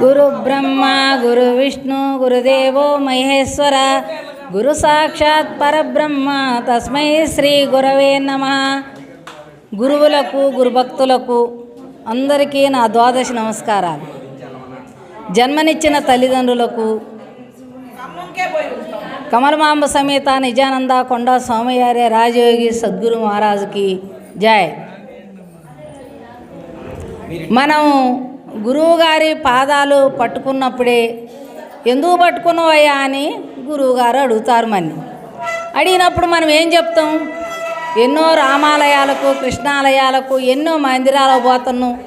గురు బ్రహ్మ గురు విష్ణు గురుదేవో మహేశ్వర గురు సాక్షాత్ పరబ్రహ్మ తస్మై శ్రీ గురవే నమ. గురువులకు గురుభక్తులకు అందరికీ నా ద్వాదశ నమస్కారాలు. జన్మనిచ్చిన తల్లిదండ్రులకు కమలమాంబ సమేత నిజానంద కొండ స్వామియార్య రాజయోగి సద్గురు మహారాజుకి జై. మనం గురువుగారి పాదాలు పట్టుకున్నప్పుడే ఎందుకు పట్టుకున్నావయ్యా అని గురువుగారు అడుగుతారు మన్ని అడిగినప్పుడు మనం ఏం చెప్తాం? ఎన్నో రామాలయాలకు కృష్ణాలయాలకు ఎన్నో మందిరాలకు పోతున్నాం.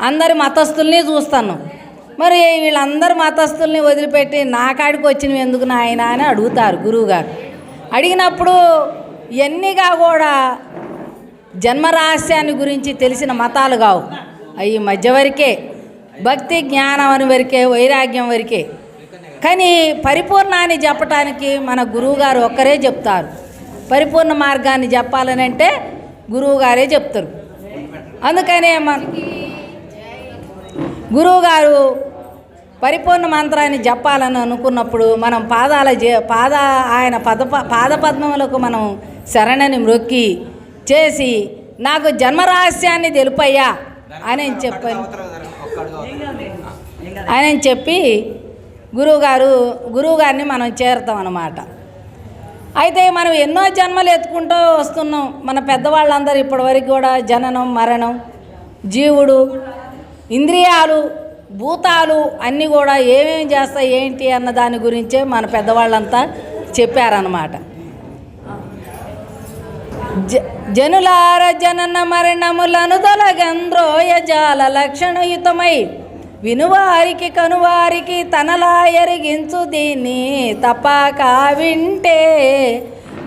అందరి మతస్థుల్ని చూస్తాను మరి వీళ్ళందరి మతస్థుల్ని వదిలిపెట్టి నా కాడికి వచ్చినవి ఎందుకు నాయన అని అడుగుతారు గురువుగారు. అడిగినప్పుడు ఎన్నిగా కూడా జన్మరహస్యాన్ని గురించి తెలిసిన మతాలు కావు. అవి మధ్య వరకే భక్తి జ్ఞానం అని వరకే వైరాగ్యం వరకే. కానీ పరిపూర్ణాన్ని చెప్పటానికి మన గురువుగారు ఒక్కరే చెప్తారు. పరిపూర్ణ మార్గాన్ని చెప్పాలని అంటే గురువుగారే చెప్తారు. అందుకనే మన గురువుగారు పరిపూర్ణ మంత్రాన్ని చెప్పాలని అనుకున్నప్పుడు మనం పాదాల జే పాద ఆయన పద పాదపద్మములకు మనం శరణని మ్రొక్కి చేసి నాకు జన్మరహస్యాన్ని తెలుపయ్యా అని చెప్పాను అని చెప్పి గురువుగారు గురువుగారిని మనం చేరుతాం అన్నమాట. అయితే మనం ఎన్నో జన్మలు ఎత్తుకుంటూ వస్తున్నాం. మన పెద్దవాళ్ళందరూ ఇప్పటివరకు కూడా జననం మరణం జీవుడు ఇంద్రియాలు భూతాలు అన్నీ కూడా ఏమేమి చేస్తాయి ఏంటి అన్న దాని గురించే మన పెద్దవాళ్ళంతా చెప్పారన్నమాట. జ జనులార జనన మరణములను తొలగంద్రోయ జాల లక్షణయుతమై వినువారికి కనువారికి తనలా ఎరిగించు దీన్ని తపాక వింటే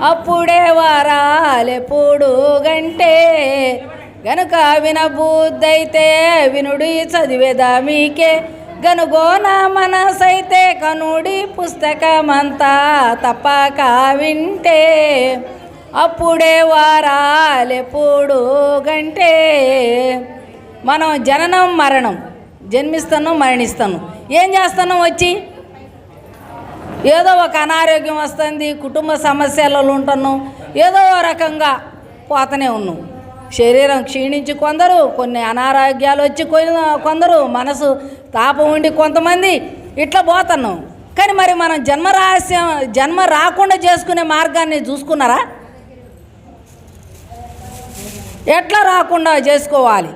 అప్పుడే వారాలెప్పుడు గంటే. గనుక వినబుద్దైతే వినుడి చదివేదా మీకే. గనుగోన మనసైతే కనుడి పుస్తకమంతా తప్పక వింటే. అప్పుడే వారాలెప్పుడు గంటే. మనం జననం మరణం జన్మిస్తాను మరణిస్తాను ఏం చేస్తాను వచ్చి? ఏదో ఒక అనారోగ్యం వస్తుంది కుటుంబ సమస్యలలో ఉంటున్నాం ఏదో ఒక రకంగా పోతూనే ఉన్నాం. శరీరం క్షీణించి కొందరు కొన్ని అనారోగ్యాలు వచ్చి కొన్ని- కొందరు మనసు తాపం ఉండి కొంతమంది ఇట్లా పోతున్నాం. కానీ మరి మనం జన్మ రహస్యం జన్మ రాకుండా చేసుకునే మార్గాన్ని చూసుకున్నారా? ఎట్లా రాకుండా చేసుకోవాలి?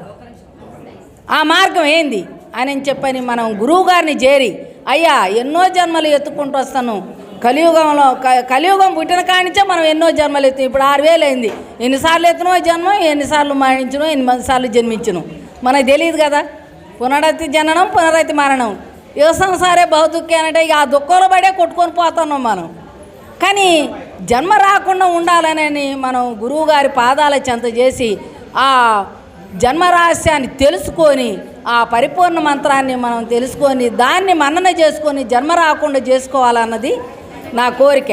ఆ మార్గం ఏంది? అని చెప్పని మనం గురువుగారిని చేరి అయ్యా ఎన్నో జన్మలు ఎత్తుకుంటూ వస్తాను. కలియుగంలో కలియుగం పుట్టిన కానించే మనం ఎన్నో జన్మలు ఎత్తు ఇప్పుడు ఆరు వేలు అయింది. ఎన్నిసార్లు ఎత్తునో జన్మ ఎన్నిసార్లు మరణించను ఎన్ని సార్లు జన్మించను. మనకు తెలియదు కదా? పునరతి జననం పునరతి మరణం. ఏ సంసారే బహుదుఖి అంటే ఇక ఆ దుఃఖంలో పడే కొట్టుకొని పోతున్నాం మనం. కానీ జన్మ రాకుండా ఉండాలనని మనం గురువుగారి పాదాల చెంత చేసి ఆ జన్మరహస్యాన్ని తెలుసుకొని ఆ పరిపూర్ణ మంత్రాన్ని మనం తెలుసుకొని దాన్ని మన్నన చేసుకొని జన్మ రాకుండా చేసుకోవాలన్నది నా కోరిక.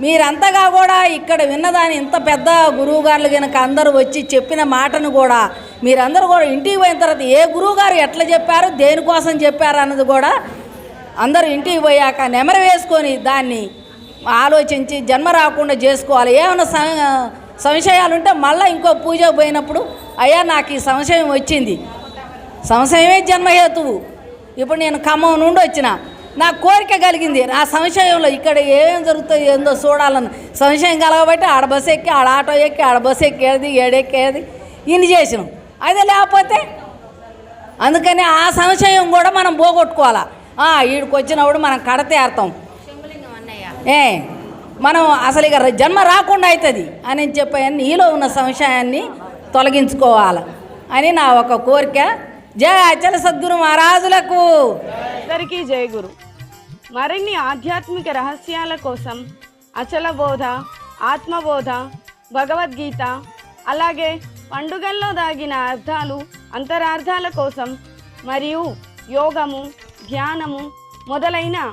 మీరంతగా కూడా ఇక్కడ విన్నదాన్ని ఇంత పెద్ద గురువుగారులు కనుక అందరూ వచ్చి చెప్పిన మాటను కూడా మీరందరూ కూడా ఇంటికి పోయిన తర్వాత ఏ గురువుగారు ఎట్లా చెప్పారు దేనికోసం చెప్పారు అన్నది కూడా అందరూ ఇంటికి పోయాక నెమరు వేసుకొని దాన్ని ఆలోచించి జన్మ రాకుండా చేసుకోవాలి. ఏమైనా సం- సంశయాలు ఉంటే మళ్ళీ ఇంకో పూజ పోయినప్పుడు అయ్యా నాకు ఈ సంశయం వచ్చింది. సంశయమే జన్మహేతువు. ఇప్పుడు నేను ఖమ్మం నుండి వచ్చిన నా కోరిక కలిగింది. నా సంశయంలో ఇక్కడ ఏం జరుగుతుంది ఏందో చూడాలని. సంశయం కలగబట్టి ఆడ బస్సు ఎక్కి ఆడ ఆటో ఎక్కి ఆడ బస్సు ఎక్కేది ఏడెక్కేది ఇన్ని చేసినాం. అదే లేకపోతే అందుకని ఆ సంశయం కూడా మనం పోగొట్టుకోవాలా. వీడికి ఈడికి వచ్చినప్పుడు మనం కడతేరుతాం ఏ మనం అసలు ఇక జన్మ రాకుండా అవుతుంది అని చెప్పి నీలో ఉన్న సంశయాన్ని తొలగించుకోవాలి అని నా ఒక కోరిక. జయ అచల సద్గురు మహారాజులకు. అందరికీ జయ గురు. మరిన్ని ఆధ్యాత్మిక రహస్యాల కోసం అచల బోధ ఆత్మబోధ భగవద్గీత అలాగే పండుగల్లో దాగిన అర్థాలు అంతరార్థాల కోసం మరియు యోగము ధ్యానము మొదలైన